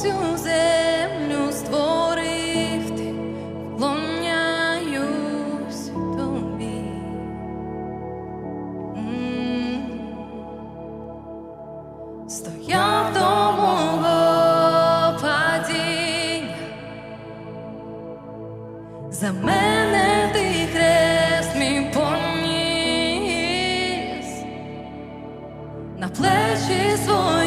Всю землю створив ти, за мене ти хрест мій поніс, на плечі свої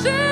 should